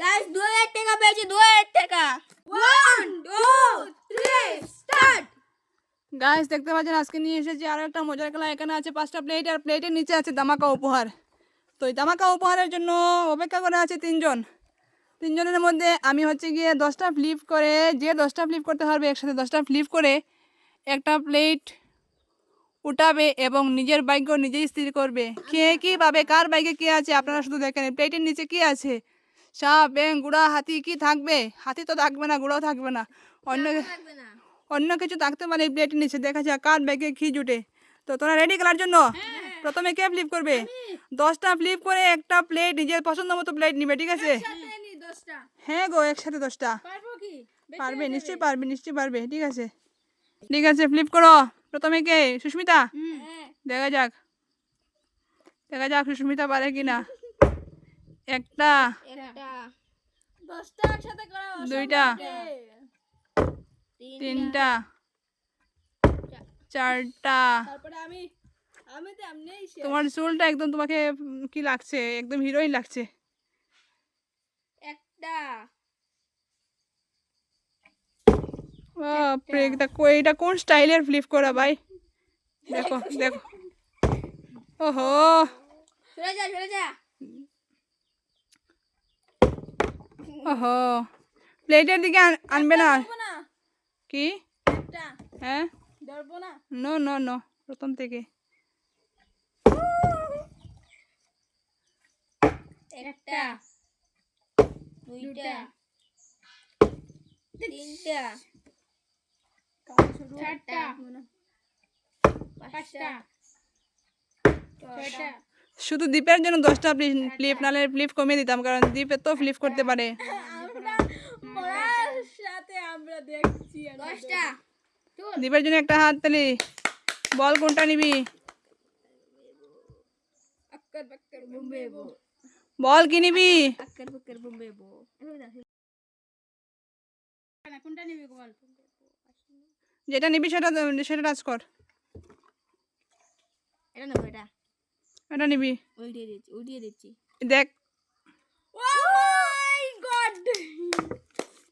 Guys দু হাজার টাকা পেয়েছি দু হাজার টাকা। One two three start guys দেখতে পাচ্ছেন, আজকে নিয়ে এসেছি আরও একটা মজার খেলা। এখানে আছে পাঁচটা প্লেট আর প্লেটের নিচে আছে দামাকা উপহার। তো এই দামাকা উপহারের জন্য অপেক্ষা করে আছে তিনজন। তিনজনের মধ্যে আমি হচ্ছে গিয়ে দশটা ফ্লিপ করে, যে দশটা ফ্লিপ করতে পারবে একসাথে দশটা ফ্লিপ করে একটা প্লেট উঠাবে এবং নিজের ভাগ্য নিজেই স্থির করবে। কে কী পাবে? কার বাইকে কী আছে? আপনারা শুধু দেখেন প্লেটের নিচে কী আছে? সাপ ব্যাং গুড়া হাতি কি থাকবে? হাতি তো থাকবে না গুড়াও থাকবে না। অন্য অন্য কিছু থাকতে পারে এই প্লেটের নিচে। দেখা যাক কার ব্যাগে কি জুটে। তো তোরা রেডি খেলার জন্য? প্রথমে কে ফ্লিপ করবে? দশটা ফ্লিপ করে একটা প্লেট নিজের পছন্দ মতো প্লেট নিবে ঠিক আছে? হ্যাঁ গো একসাথে দশটা। পারবে নিশ্চয়ই পারবে নিশ্চয়ই পারবে ঠিক আছে। ঠিক আছে ফ্লিপ করো। প্রথমে কে? সুস্মিতা? হ্যাঁ। দেখা যাক। দেখা যাক সুস্মিতা পারে কি না একটা। একটা। দশটা একসাথে করা দুইটা। তিনটা। চারটা। তারপরে আমি আমি তো এমনিই তোমার চুলটা একদম তোমাকে কি লাগছে? একদম হিরোইন লাগছে। একটা। বাপরে এটা কোন স্টাইলের ফ্লিপ করা ভাই? দেখো দেখো। ওহো। চলে যা চলে যা। ওহো প্লেটের দিকে আনবে না? কি? একটা? হ্যাঁ? ধরবো না? নো নো নো প্রথম থেকে। একটা দুইটা তিনটা চারটা পাঁচটা ছয়টা শুধু দ্বীপের জন্য দশটা ফ্লিপ নালে ফ্লিপ কমিয়ে দিতাম কারণ দ্বীপে তো ফ্লিপ করতে পারে। আমরা পড়ার সাথে আমরা দেখছি আর দশটা। দ্বীপের জন্য একটা হাত তালি। বল কোনটা নিবি? আক্কর বাক্কর বুম্বে বো। বল কি নিবি? আক্কর বাক্কর বুম্বে বো। কোনটা নিবি বল? যেটা নিবি সেটা সেটা টাচ কর। এটা নেব এটা। এটা নিবি। উল্টিয়ে দিচ্ছি উল্টিয়ে দিচ্ছি। দেখ। গড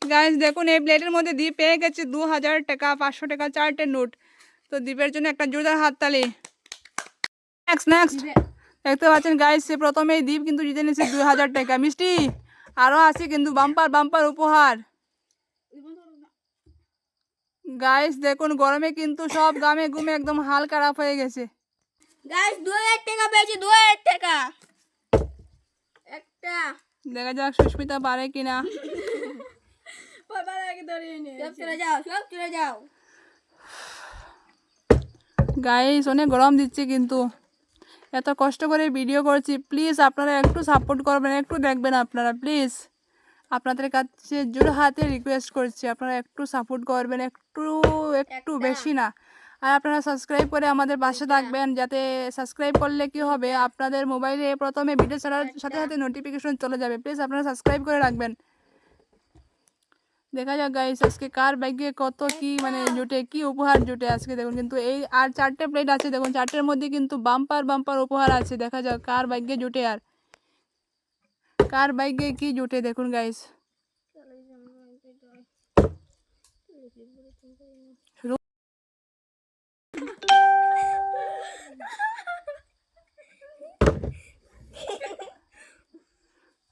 গাইস দেখুন এই প্লেটের মধ্যে দ্বীপ পেয়ে গেছে দু হাজার টাকা পাঁচশো টাকা চারটে নোট। তো দ্বীপের জন্য একটা জোরদার হাততালি। নেক্সট নেক্সট দেখতে পাচ্ছেন গাইস সে প্রথমেই দ্বীপ কিন্তু জিতে নিয়েছে দুই হাজার টাকা। মিষ্টি আরও আছে কিন্তু বাম্পার বাম্পার উপহার। গাইস দেখুন গরমে কিন্তু সব গামে গুমে একদম হাল খারাপ হয়ে গেছে। গাইস দু হাজার টাকা পেয়েছি দু হাজার টাকা। একটা। দেখা যাক সুস্মিতা পারে কিনা। বাবার আগে ধরিয়ে নিয়ে সব চলে যাও সব চলে যাও। গাইস অনেক গরম দিচ্ছে কিন্তু। এত কষ্ট করে ভিডিও করছি। প্লিজ আপনারা একটু সাপোর্ট করবেন একটু দেখবেন আপনারা প্লিজ আপনাদের কাছে জোর হাতে রিকোয়েস্ট করছি আপনারা একটু সাপোর্ট করবেন একটু একটু। বেশি না। আর আপনারা সাবস্ক্রাইব করে আমাদের পাশে থাকবেন যাতে সাবস্ক্রাইব করলে কি হবে? আপনাদের মোবাইলে প্রথমে ভিডিও ছাড়ার সাথে সাথে নোটিফিকেশন চলে যাবে। প্লিজ আপনারা সাবস্ক্রাইব করে রাখবেন। দেখা যাক গাইস আজকে কার ব্যাগে কত কি মানে জুটে কি উপহার জুটে আজকে দেখুন। কিন্তু এই আর চারটে প্লেট আছে দেখুন চারটের মধ্যে কিন্তু বাম্পার বাম্পার উপহার আছে। দেখা যাক কার ভাগ্যে জুটে আর। কার ভাগ্যে কি জুটে দেখুন গাইস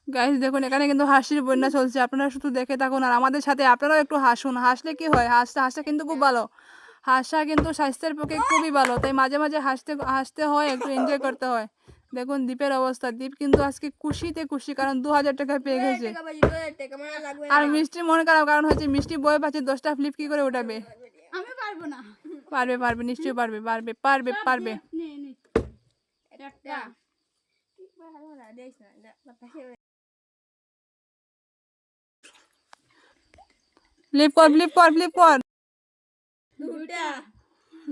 গাইস দেখুন এখানে কিন্তু হাসির বন্যা চলছে। আপনারা শুধু দেখে থাকুন আর আমাদের সাথে আপনারাও একটু হাসুন। হাসলে কি হয়? হাসতে হাসতে কিন্তু খুব ভালো। হাসা কিন্তু স্বাস্থ্যের পক্ষে খুবই ভালো। তাই মাঝে মাঝে হাসতে হাসতে হয় একটু এনজয় করতে হয়। দেখুন দ্বীপের অবস্থা। দ্বীপ কিন্তু আজকে খুশিতে খুশি কারণ দু হাজার টাকা পেয়ে গেছে। মানে আর মিষ্টির মনে খারাপ কারণ হচ্ছে মিষ্টি বই পাচ্ছে দশটা ফ্লিপ কি করে উঠাবে? আমি পারব না। পারবে পারবে নিশ্চয়ই পারবে পারবে পারবে পারবে। নে নে একটা। ফ্লিপ কর ফ্লিপ কর ফ্লিপ কর।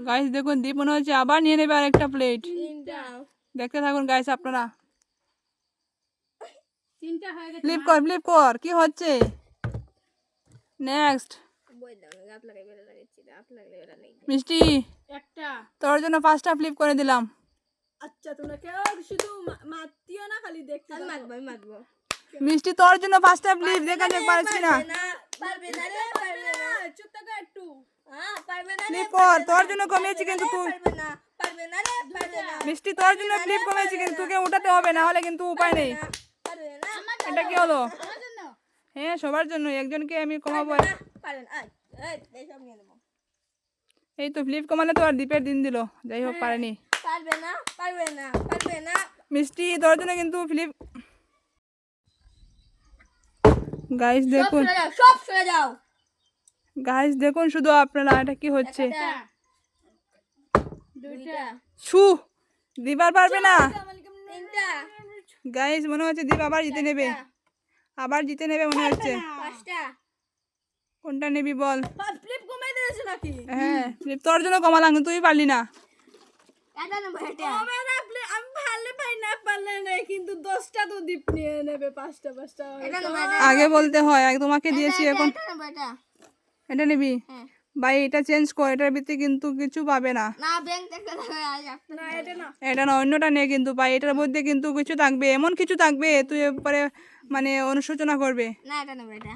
গাইস দেখুন দ্বীপ মনে হচ্ছে আবার নিয়ে নেবে আর একটা প্লেট দেখতে থাকুন গাইস আপনারা। তিনটা হয়ে গেছে ফ্লিপ কর ফ্লিপ কর কি হচ্ছে? নেক্সট না মিষ্টি একটা। তোর জন্য পাঁচটা ফ্লিপ করে দিলাম। আচ্ছা তোমরা কেউ শুধু মা- মারতিও না খালি দেখতে আমি। মাখবো আমি মাখবো। মিষ্টি তোর জন্য ফার্স্টটা প্লিজ দেখা যাক পারিস কিনা পারবে না রে পারবে না। চুপ থাকো একটু। হ্যাঁ পারবে না রে কর তোর জন্য কমিয়েছি কিন্তু তুই। পারবে না পারবে না রে পারবে না। মিষ্টি তোর জন্য ফ্লিপ কমেছি কিন্তু তোকে উঠাতে হবে না হলে কিন্তু উপায় নেই। এটা কি হলো? হ্যাঁ সবার জন্য একজনকে আমি কমাবো। না এই তো ফ্লিপ কমালে তো আর দ্বীপের দিন দিল। যাই হোক পারেনি। পারবে না পারবে না পারবে না। মিষ্টি তোর জন্য কিন্তু ফ্লিপ গাইস দেখুন। সব সরে যাও। গাইস দেখুন শুধু আপনারা এটা কি হচ্ছে? ছু দিবার পারবে না। তিনটা। গাইস মনে হচ্ছে দীপ আবার জিতে নেবে। আবার জিতে নেবে মনে হচ্ছে। পাঁচটা। কোনটা নিবি বল? ফ্লিপ কমাই দিয়েছে নাকি? হ্যাঁ ফ্লিপ তোর জন্য কমালাম কিন্তু তুই পারলি না। এটা নেব এটা আমার আপনি আমি ভালো পাই না পারলে না কিন্তু দশটা তো দ্বীপ নিয়ে নেবে পাঁচটা পাঁচটা এটা আগে বলতে হয় আগে তোমাকে দিয়েছি এখন। এটা নেব? হ্যাঁ। ভাই এটা চেঞ্জ কর এটার ভিত্তি কিন্তু কিছু পাবে না। এটা না। অন্যটা নেই কিন্তু ভাই এটার মধ্যে কিন্তু কিছু থাকবে এমন কিছু থাকবে তুই পরে মানে অনুশোচনা করবে। না এটা নেব এটা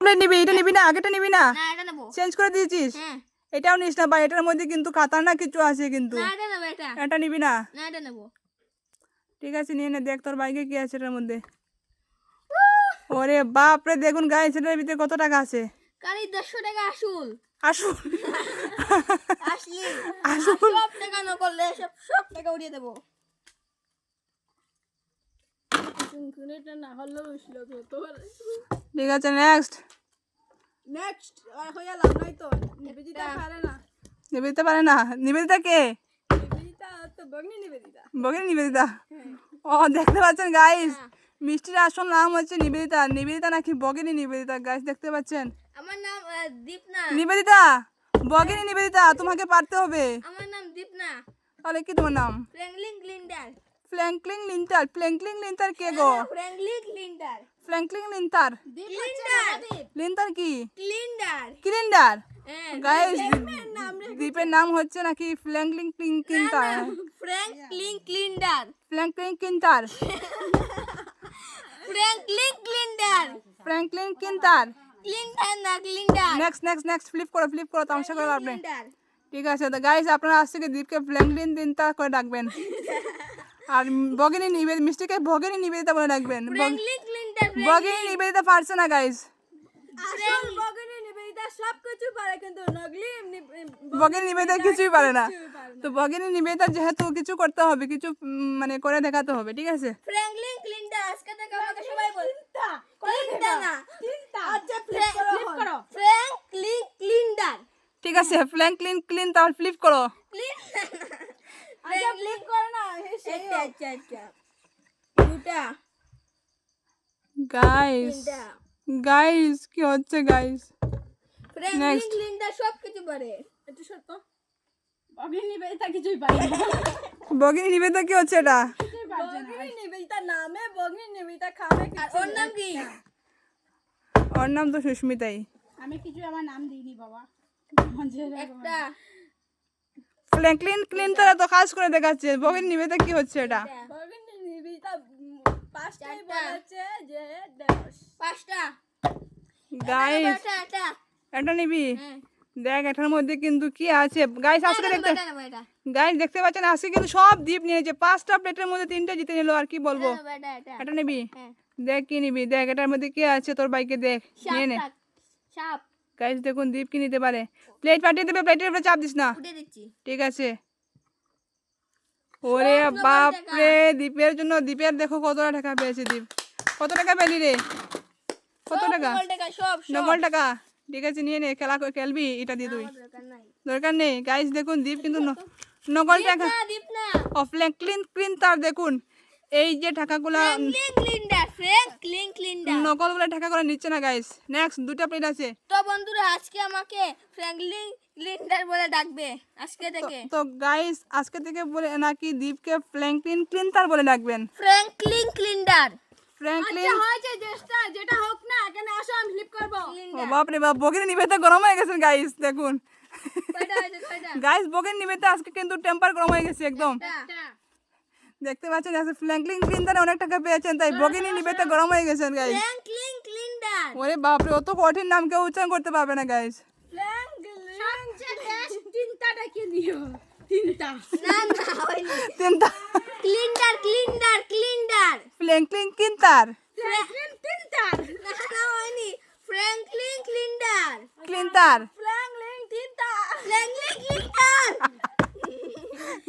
নিবি এটা নিবি না আগেটা নিবি না। না এটা নেব। চেঞ্জ করে দিয়েছিস? হ্যাঁ। এটাও নিস না ভাই এটার মধ্যে কিন্তু খাতারনাক কিছু আছে কিন্তু। না এটা নেব এটা। এটা নিবি না? না এটা নেব। ঠিক আছে নিয়ে নে দেখ তোর বাইকে কি আছে এটার মধ্যে। ওরে বাপ রে দেখুন গায়ে এটার ভিতরে কত টাকা আছে? কারি দেড়শো টাকা আসুল। আসুন আসলি। সব টাকা নকল সব সব টাকা উড়িয়ে দেবো এটা না হলেও শ্লোক হতো ঠিক আছে নেক্সট নেক্সট হয়ে লাভ নাই তো। নিবেদিতা পারে না। নিবেদিতা পারে না। নিবেদিতা কে? নিবেদিতা তো বগ্নি নিবেদিতা। বগিনী নিবেদিতা। ও দেখতে পাচ্ছেন গাইস মিষ্টির আসল নাম হচ্ছে নিবেদিতা। নিবেদিতা নাকি বগিনী নিবেদিতা গাইস দেখতে পাচ্ছেন? আমার নাম দীপনা। নিবেদিতা? বগিনী নিবেদিতা তোমাকে পারতে হবে। আমার নাম দীপনা। তাহলে কি তোমার নাম? ফ্র্যাঙ্কলিন ফ্ল্যাঙ্কলিং লিন্টার ফ্ল্যাঙ্কলিং লিন্টার কে গো ফ্র্যাঙ্কলিন ক্লিন্ডার ফ্ল্যাঙ্কলিং লিন্টার ক্লিন্ডার লিন্টার কি ক্লিন্ডার ক্লিন্ডার হ্যাঁ গাইস দ্বীপের নাম হচ্ছে নাকি ফ্ল্যাঙ্কলিং কিন্টার ফ্র্যাঙ্কলিন ক্লিন্ডার ফ্ল্যাঙ্কলিং কিন্টার ফ্র্যাঙ্কলিন ক্লিন্ডার ফ্র্যাঙ্কলিন কিন্টার ক্লিন্ডার না cylinder next next next flip করো ফ্লিপ করো তামসা করে আপনি ক্লিন্ডার ঠিক আছে তো গাইস আপনারা আজ থেকে দ্বীপকে ফ্ল্যাঙ্কলিন দিনটা করে ডাকবেন আর বগিনী নিবেদ মিষ্টিকে ভগিনী নিবেদিতা বলে রাখবেন বগিনী নিবেদিতা পারছে না গাইস আসল বগ্নি নিবেদিতা সব কিছু পারে কিন্তু নগলি বগিনী নিবেদিতা কিছুই পারে না। তো বগিনী নিবেদিতা যেহেতু কিছু করতে হবে কিছু মানে করে দেখাতে হবে ঠিক আছে? ফ্র্যাঙ্কলিন ক্লিন্ডার আজকে থেকে আমাকে সবাই বল। ক্লিন্ডার না। আচ্ছা ফ্লিপ করো করো। ফ্র্যাঙ্কলিন ক্লিন্ডার ঠিক আছে ফ্ল্যাঙ্কলিন ক্লিন তাহলে ফ্লিপ করো। আচ্ছা ফ্লিপ করো না হে আচ্ছা আচ্ছা আচ্ছা। দুটা। গাইস গাইস কি হচ্ছে গাইস Next. ক্লিন্ডার সব কিছু পারে একটু সত্য বগ্নি নিবেদিতা কিছুই পারে না। বগিনী নিবেদিতা কি হচ্ছে এটা? বগ্নি নিবেদিতা নামে বগ্নি নিবেদিতা খাবে কিছু ওর নাম কি? ওর নাম তো সুস্মিতাই। আমি কিছু আমার নাম দিইনি বাবা। একটা। ফ্র্যাঙ্কলিন ক্লিন তারা তো কাজ করে দেখাচ্ছে। বগিনী নিবেদিতা কি হচ্ছে এটা? গাইস এটা নিবি? হ্যাঁ। দেখ এটার মধ্যে কিন্তু কি আছে। গাইস আজকে দেখতে গাইস দেখতে পাচ্ছেন আজকে কিন্তু সব দ্বীপ নিয়েছে। পাঁচটা প্লেটের মধ্যে তিনটে জিতে নিল আর কি বলব? এটা এটা নিবি? হ্যাঁ। দেখ কি নিবি? দেখ এটার মধ্যে কি আছে? তোর বাইকে দেখ নিয়ে নে। সাপ। গাইস দেখুন দীপ কি নিতে পারে? প্লেট পাঠিয়ে দেবে প্লেটের উপরে চাপ দিস না। ঠিক আছে। ওরে নব্বই বাপ রে দ্বীপের জন্য দীপের দেখো কত টাকা পেয়েছে দীপ কত টাকা পেলি রে? কত টাকা? নকল টাকা ঠিক আছে নিয়ে নে খেলা খেলবি এটা দিয়ে তুই। দরকার নেই। গাইস দেখুন দীপ কিন্তু ন- নকল টাকা দীপ না। অফলাইন ক্লিন ক্লিন তার দেখুন। এই যে ক্লিন্ডার নকলগুলো টাকাগুলো নিচ্ছে না গাইস নেক্সট দুটা প্লেট আছে। তো বন্ধুরা আজকে আমাকে ফ্র্যাঙ্কলিন ক্লিন্ডার বলে ডাকবে আজকে থেকে। তো গাইস আজকে থেকে বলে নাকি দ্বীপকে ফ্র্যাঙ্কলিন ক্লিন তার বলে ডাকবেন? ফ্র্যাঙ্কলিন ক্লিন্ডার ফ্র্যাঙ্কলিন হয়েছে চেষ্টা যেটা হোক না এখানে আসো আমি ফ্লিপ করব। ও বাপ রে বাপ বগিনী নিবেতা গরম হয়ে গেছে গাইস দেখুন। গাইস বগিনী নিবেতা আজকে কিন্তু টেম্পার গরম হয়ে গেছে একদম। দেখতে পাচ্ছেন আজকে ফ্ল্যাঙ্কলিং ক্লিনটারে অনেক টাকা পেয়েছেন তাই বগিনি নিবেতে গরম হয়ে গেছেন গাইস ফ্র্যাঙ্কলিন ক্লিন্ডার ওরে বাপরে অত কঠিন নাম কেউ উচ্চারণ করতে পারবে না গাইস সবচেয়ে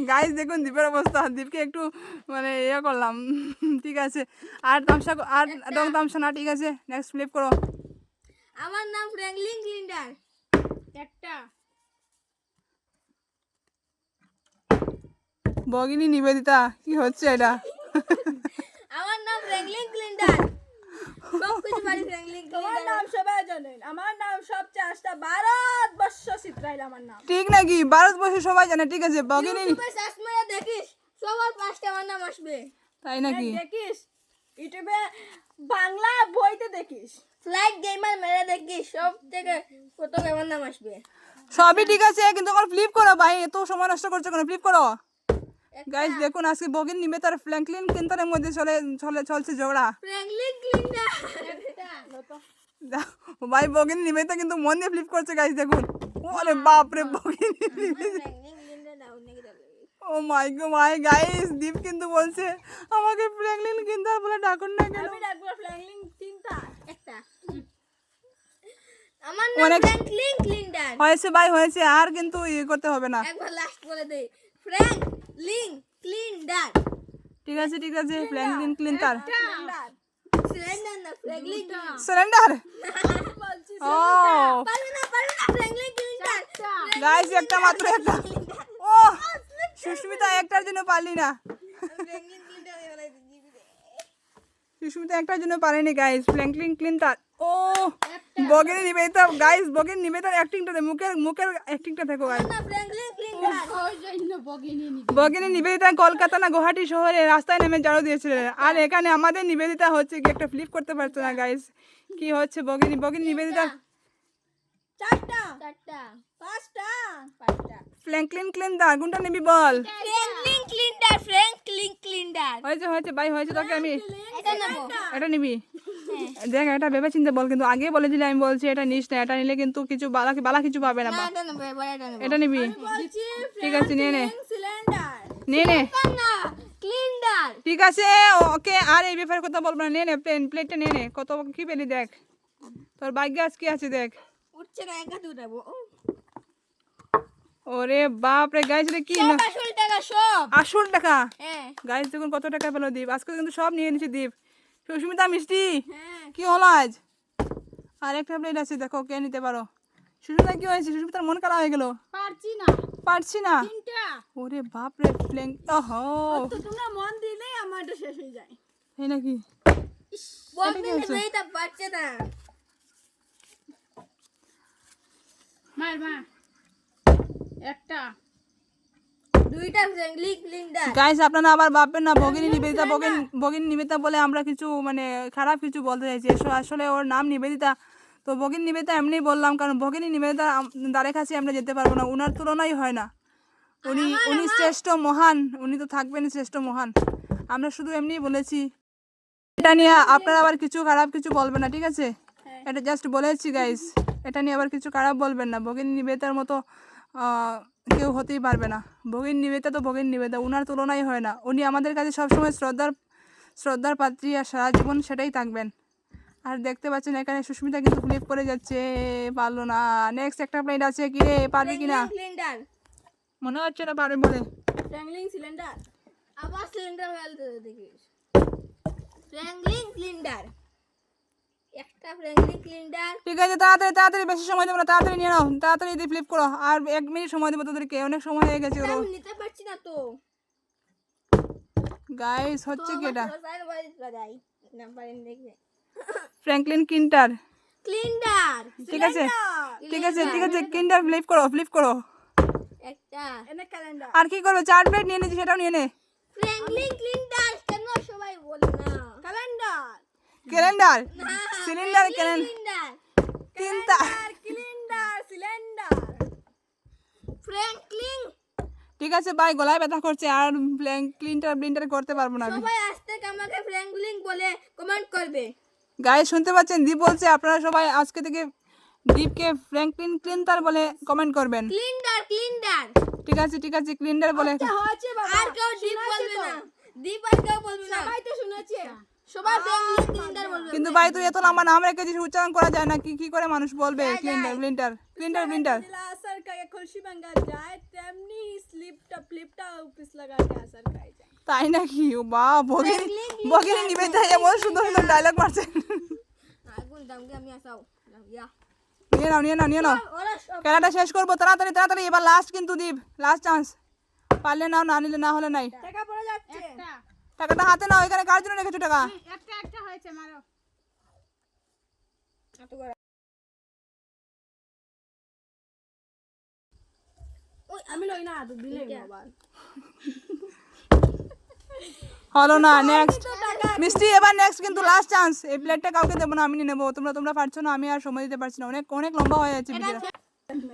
গাইস দেখুন দ্বীপের অবস্থা। দ্বীপকে একটু মানে ইয়ে করলাম। ঠিক আছে। আর তামসা আর রং তামসা না ঠিক আছে। নেক্সট ফ্লিপ করো। আমার নাম ফ্র্যাঙ্কলিন ক্লিন্ডার একটা। বগিনী নিবেদিতা কি হচ্ছে এটা? আমার নাম ফ্র্যাঙ্কলিন ক্লিন্ডার সব কিছু পারি ফ্র্যাঙ্কলিন তোমার ক্লিন্ডার নাম সবাই জানেন। আমার নাম আমার নাম। ঠিক নাকি? ভারতবর্ষে সবাই জানে ঠিক আছে বগিনী ইউটিউবে সার্চ মেরে দেখিস সবার পাঁচটা আমার নাম আসবে। তাই নাকি? দেখিস ইউটিউবে বাংলা বইতে দেখিস ফ্লাইট গেমার মেরে দেখিস সব থেকে প্রথম আমার নাম আসবে। সবই ঠিক আছে কিন্তু এখন ফ্লিপ করো ভাই এত সময় নষ্ট করছ কেন? ফ্লিপ করো। গাইস দেখুন আজকে বগিন নিবে তার ফ্ল্যাঙ্কলিন কিন্তারের মধ্যে চলে চলে চলছে ঝগড়া। ফ্র্যাঙ্কলিন দেখো, ভাই বগিন নিবেতা কিন্তু মন দিয়ে ফ্লিপ করছে গাইস দেখুন। ওরে বাপ রে বগিন ফ্র্যাঙ্কলিন ক্লিন্ডার দাও নাকি দাও ও মাই গো মাই গাইস দীপ কিন্তু বলছে আমাকে ফ্র্যাঙ্কলিন কিন্তার বলে ডাকুন না কেন? আমি ডাকবো ফ্র্যাঙ্কলিন তিনটা একটা। আমার নাম ফ্র্যাঙ্কলিন ক্লিন্ডার হয়েছে ভাই হয়েছে আর কিন্তু ইয়ে করতে হবে না। একবার লাস্ট বলে দেই। ফ্র্যাঙ্কলিন ক্লিন্ডার ঠিক আছে ঠিক আছে ফ্র্যাঙ্কলিন ক্লিন্তার সিলিন্ডার না ফ্র্যাঙ্কলিন সিলিন্ডার বলছি ও গাইস একটা মাত্র একটা। ও সুস্মিতা একটার জন্য পারলি না। সুস্মিতা একটার জন্য পারেনি গাইস ফ্র্যাঙ্কলিন ক্লিন্টার ও। বগিনী নিবেদিতা গাইস বগিনী নিবেদিতার অ্যাক্টিংটা মুখের মুখের অ্যাক্টিংটা দেখো গাইস না ফ্র্যাঙ্কলিন ক্লিন্ডার ওই জন্য বগিনি নিবেদিতা কলকাতা না গুয়াহাটি শহরে রাস্তায় নেমে ঝাড়ু দিয়েছিলেন আর এখানে আমাদের নিবেদিতা হচ্ছে কি একটা ফ্লিপ করতে পারতো না গাইস কি হচ্ছে বগিনী? বগিনী নিবেদিতা চারটা। চারটা। পাঁচটা। পাঁচটা। ফ্র্যাঙ্কলিন ক্লিন্টার কোনটা নিবি বল। ফ্র্যাঙ্কলিন ক্লিন্ডার ফ্র্যাঙ্কলিন ক্লিন্ডার হয়েছে হয়েছে ভাই হয়েছে তোকে আমি এটা নেব। এটা নিবি। দেখ এটা ভেবে চিন্তে বল কিন্তু আগে বলেছিলি আমি বলছি এটা নিস না এটা নিলে কিন্তু কিছু বালা বালা কিছু পাবে না এটা নেব ঠিক আছে নিয়ে নে। নে নে। ঠিক আছে ওকে আর এই ব্যাপারে কথা বলব না। নে নে প্লেন প্লেটটা নে নে। কত কি পেলি দেখ। তোর ভাগ্য আজ কি আছে দেখ। উঠছে না একা উঠাবো ওরে বাপ রে গাইস রে কি আসল টাকা সব। আসল টাকা? হ্যাঁ। গাইস দেখুন কত টাকা পেল দীপ। আজকে কিন্তু সব নিয়ে নিচ্ছে দীপ। সুস্মিতা মিষ্টি? হ্যাঁ। কি হলো আজ? আর একটা প্লেট আছে দেখো কে নিতে পারো? সুস্মিতা কি হয়েছে? সুস্মিতার মন খারাপ হয়ে গেল। পারছি না। পারছি না? ওরে বাপ রে ফ্ল্যাং ওহো। তোমরা মন দিলেই আমার এটা শেষ হয়ে যায়। এই নাকি? বলতে মেয়েটা পারছে না মার মা একটা। দুইটা গাইস আপনারা আবার ভাববেন না ভগিনী নিবেদিতা ভগিন ভগিনী নিবেদিতা বলে আমরা কিছু মানে খারাপ কিছু বলতে চাইছি। আসলে ওর নাম নিবেদিতা। তো ভগিনী নিবেদিতা এমনি বললাম কারণ ভগিনী নিবেদিতা দ্বারের কাছে আমরা যেতে পারব না। উনার তুলনাই হয় না। উনি উনি শ্রেষ্ঠ মহান। উনি তো থাকবেন শ্রেষ্ঠ মহান। আমরা শুধু এমনি বলেছি। এটা নিয়ে আপনারা আবার কিছু খারাপ কিছু বলবেন না ঠিক আছে? এটা জাস্ট বলেছি গাইস এটা নিয়ে আবার কিছু খারাপ বলবেন না। ভগিনী নিবেদিতার মতো কেউ হতেই পারবে না। ভগিনী নিবেদা তো ভগিনী নিবেদা উনার তুলনাই হয় না। উনি আমাদের কাছে সবসময় শ্রদ্ধার শ্রদ্ধার পাত্রী আর সারা জীবন সেটাই থাকবেন। আর দেখতে পাচ্ছেন এখানে সুস্মিতা কিন্তু ফ্লিপ করে যাচ্ছে। পারল না। নেক্সট একটা প্লেট আছে কি রে? পারবে কি না? মনে হচ্ছে না পারবে বলে। সিলিন্ডার আবার সিলিন্ডার ক্লিন্ডার একটা ফ্র্যাঙ্কলিন ক্লিন্ডার ঠিক আছে তাড়াতাড়ি তাড়াতাড়ি বেশি সময় দেবো না তাড়াতাড়ি নিয়ে নাও। তাড়াতাড়ি দিয়ে ফ্লিপ করো। আর এক মিনিট সময় দেবো তোদেরকে অনেক সময় হয়ে গেছে আমি নিতে পারছি না তো। গাইস হচ্ছে কি এটা? ফ্র্যাঙ্কলিন কিন্টার ক্লিন্ডার ঠিক আছে ঠিক আছে ঠিক আছে কিন্টার ফ্লিপ করো ফ্লিপ করো। একটা। এনে ক্যালেন্ডার আর কি করবে চার প্লেট নিয়ে নিয়েছি সেটাও নিয়ে নে। ফ্র্যাঙ্কলিন ক্লিন্ডার কেন সবাই বলে না? ক্যালেন্ডার ক্যালেন্ডার সিলিন্ডার ক্যালেন্ডার তিনটা সিলিন্ডার সিলিন্ডার ফ্র্যাঙ্কলিন ঠিক আছে ভাই গলায় ব্যথা করছে আর ক্লিনটার ব্লিনটার করতে পারব না সবাই আজ থেকে আমাকে ফ্র্যাঙ্কলিন বলে কমেন্ট করবে। গায়ে শুনতে পাচ্ছেন? দীপ বলছে আপনারা সবাই আজকে থেকে দীপকে ফ্র্যাঙ্কলিন ক্লিনটার বলে কমেন্ট করবেন। ক্লিন্ডার ক্লিন্ডার ঠিক আছে ঠিক আছে ক্লিনটার বলে হয়েছে বাবা। আর কেউ দীপ বলবে না। দীপ আর কেউ বলবে না। সবাই তো শুনেছে। সবাই ফ্র্যাঙ্কলিন ক্লিন্ডার বলবে কিন্তু ভাই তুই এত লম্বা নাম রেখেছিস উচ্চারণ করা যায় না কি কি করে মানুষ বলবে ক্লিনটার ব্লিনটার ক্লিনটার ব্লিনটার जिला असर का ये खुशी बंगा जाए तेमनी ही स्लिपटा फ्लिपटा ऑफिस लगा के असर खाई जाए তাই নাকি ও বা ভগিনী ভগিনী নিবেদিতা এমন সুন্দর সুন্দর ডায়লগ মারছে আগুন দামকে আমি আসাও ইয়া নিয়ে নাও নিয়ে নাও নিয়ে নাও ওরা সব খেলাটা শেষ করবো তাড়াতাড়ি তাড়াতাড়ি এবার লাস্ট কিন্তু দীপ লাস্ট চান্স পারলে নাও না নিলে না হলে নাই টাকা পড়ে যাচ্ছে টাকাটা হাতে নাও এখানে কার জন্য রেখেছো টাকা? আমি লই না তো দিলে মোবাইল হলো না নেক্সট মিষ্টি এবার নেক্সট কিন্তু লাস্ট চান্স এই প্লেটটা কাউকে দেবো না আমি নেব। তোমরা তোমরা পারছ না আমি আর সময় দিতে পারছি না। অনেক অনেক লম্বা হয়ে যাচ্ছে ভিডিওটা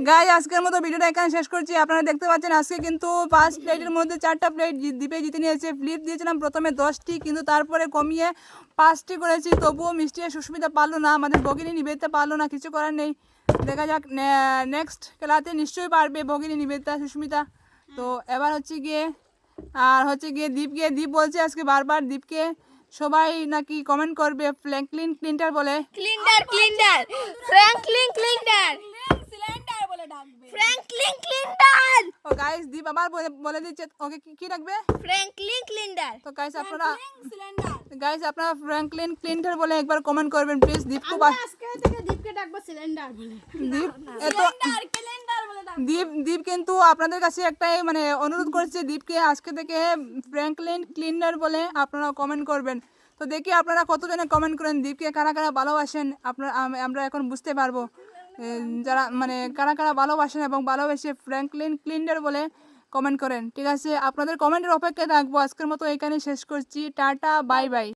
গাই আজকের মতো ভিডিওটা এখানে শেষ করছি। আপনারা দেখতে পাচ্ছেন আজকে কিন্তু পাঁচ প্লেটের মধ্যে চারটা প্লেট দ্বীপে জিতে নিয়েছে। ফ্লিপ দিয়েছিলাম প্রথমে দশটি, কিন্তু তারপরে কমিয়ে পাঁচটি করেছি। তবুও মিষ্টি সুস্মিতা পারল না, আমাদের ভগিনী নিবেদিতা পারল না, কিছু করার নেই। দেখা যাক নেক্সট খেলাতে নিশ্চয়ই পারবে ভগিনী নিবেদিতা, সুস্মিতা। তো এবার হচ্ছে গিয়ে, আর হচ্ছে গিয়ে দীপ গিয়ে দীপ বলছে আজকে বারবার দীপকে। সবাই নাকি কমেন্ট করবে ফ্ল্যাঙ্কলিন ক্লিন্টার বলে। ক্লিন্ডার ক্লিন্ডার ফ্র্যাঙ্কলিন ক্লিন্ডার সিলিন্ডার বলে ডাকবে। ফ্র্যাঙ্কলিন ক্লিন্ডার। ও গাইস দীপ আবার বলে- দিচ্ছে ওকে কি- রাখবে ফ্র্যাঙ্কলিন ক্লিন্ডার। তো গাইস আপনারা সিলিন্ডার। গাইস আপনারা ফ্র্যাঙ্কলিন ক্লিন্টার বলে একবার কমেন্ট করবেন প্লিজ দীপ খুব আজকে থেকে দীপকে ডাকবো সিলিন্ডার বলে। দীপ এত দীপ দীপ কিন্তু আপনাদের কাছে একটাই মানে অনুরোধ করছে দীপকে আজকে থেকে ফ্র্যাঙ্কলিন ক্লিনার বলে আপনারা কমেন্ট করবেন। তো দেখি আপনারা কতজনে কমেন্ট করেন দীপকে কারা কারা ভালোবাসেন আপনারা আম- আমরা এখন বুঝতে পারব। যারা মানে কারা কারা ভালোবাসেন এবং ভালোবেসে ফ্র্যাঙ্কলিন ক্লিন্ডার বলে কমেন্ট করেন, ঠিক আছে? আপনাদের কমেন্টের অপেক্ষায় থাকব। আজকের মতো এখানে শেষ করছি। Tata bye bye